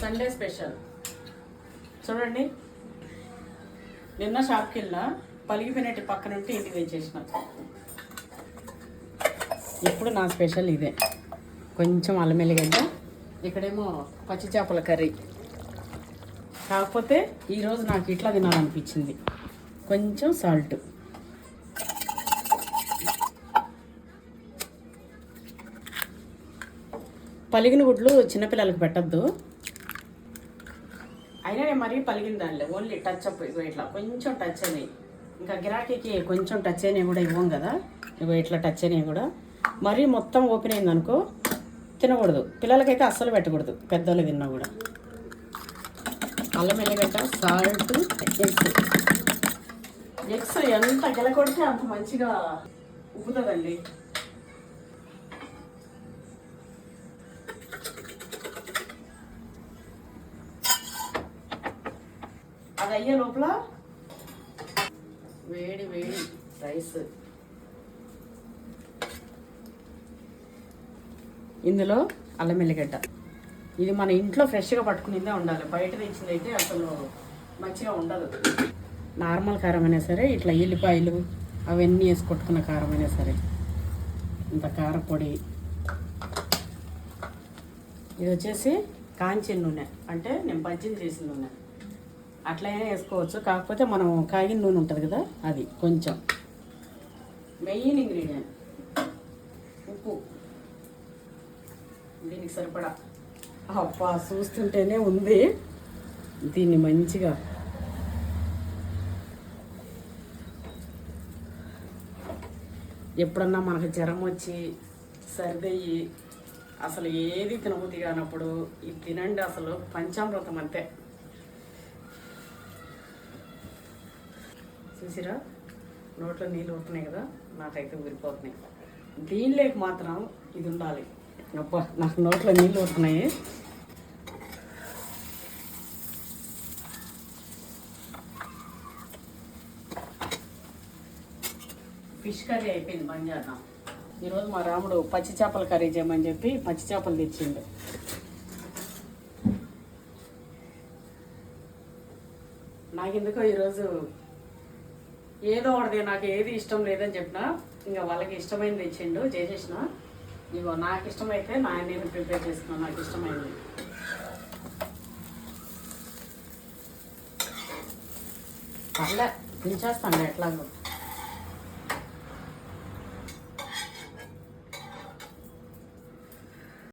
Sunday special చూడండి. నిన్న షాప్కి వెళ్ళినా పలిగిపోయినట్టు పక్కన ఉంటే ఇంటికి తెచ్చేసిన ఇప్పుడు నా స్పెషల్ ఇదే. కొంచెం అల్లం ఎల్లిగడ్డ ఇక్కడేమో పచ్చి చేపల కర్రీ. కాకపోతే ఈరోజు నాకు ఇట్లా తినాలనిపించింది. కొంచెం సాల్ట్ పలిగిన గుడ్లు చిన్నపిల్లలకు పెట్టద్దు. అయినా నేను మరీ పలిగిన దానిలే ఓన్లీ టచ్ అప్ ఇగో ఇట్లా కొంచెం టచ్ అయినాయి. ఇంకా గిరాకీకి కొంచెం టచ్ అయినాయి కూడా ఇవ్వం కదా ఇగో ఇట్లా టచ్ అయినాయి కూడా. మరీ మొత్తం ఓపెన్ అయింది అనుకో తినకూడదు. పిల్లలకైతే అస్సలు పెట్టకూడదు పెద్దోళ్ళు తిన్నా కూడా. అల్లం ఎల్లగడ్డ సాల్ట్ ఎగ్స్. ఎగ్స్ ఎంత గెలకొడితే అంత మంచిగా ఉబ్బుతుందండి. అది అయ్యే లోపల? వేడి వేడి రైస్. ఇందులో అల్లం ఎల్లిగడ్డ. ఇది మన ఇంట్లో ఫ్రెష్గా పట్టుకునిందే ఉండాలి. బయట తెచ్చింది అయితే అసలు మంచిగా ఉండదు. నార్మల్ కారం అయినా సరే ఇట్లా ఎల్లిపాయలు అవన్నీ వేసి కొట్టుకున్న కారం అయినా సరే. ఇంత కారపొడి. ఇది వచ్చేసి కాంచిన నూనె. అంటే నేను బజ్జీలు చేసిన నూనె. అట్లయినా వేసుకోవచ్చు. కాకపోతే మనం కాగిన నూనె ఉంటుంది కదా అది కొంచెం. Main ingredient. ఉప్పు. దీనికి సరిపడా. అప్పా చూస్తుంటేనే ఉంది. దీన్ని మంచిగా ఎప్పుడన్నా మనకు జ్వరం వచ్చి సర్దయ్యి అసలు ఏది తినబుద్ధి కానప్పుడు ఇది తినండి అసలు. పంచామృతం అంతే. చూసిరా? నోట్లో నీళ్ళు ఉంటున్నాయి కదా నాకైతే ఊరిపోతున్నాయి. దీనిలోకి మాత్రం ఇది ఉండాలి. అబ్బా నాకు నోట్లో నీళ్ళు ఉంటున్నాయి ఫిష్ కర్రీ అయిపోయింది బంద్ చేద్దాం. ఈరోజు మా రాముడు పచ్చి చేపల కర్రీ చేయమని చెప్పి పచ్చి చేపలు తెచ్చిండు. నాకెందుకో ఈరోజు ఏదో ఒకటి నాకు ఏది ఇష్టం లేదని చెప్పిన ఇంకా వాళ్ళకి ఇష్టమైంది తెచ్చిండు చేసేసిన. ఇగో నాకు ఇష్టమైతే నా నేను ప్రిపేర్ చేసుకున్నాను నాకు ఇష్టమైంది. పర్లే దించేస్తాను ఎట్లాగో.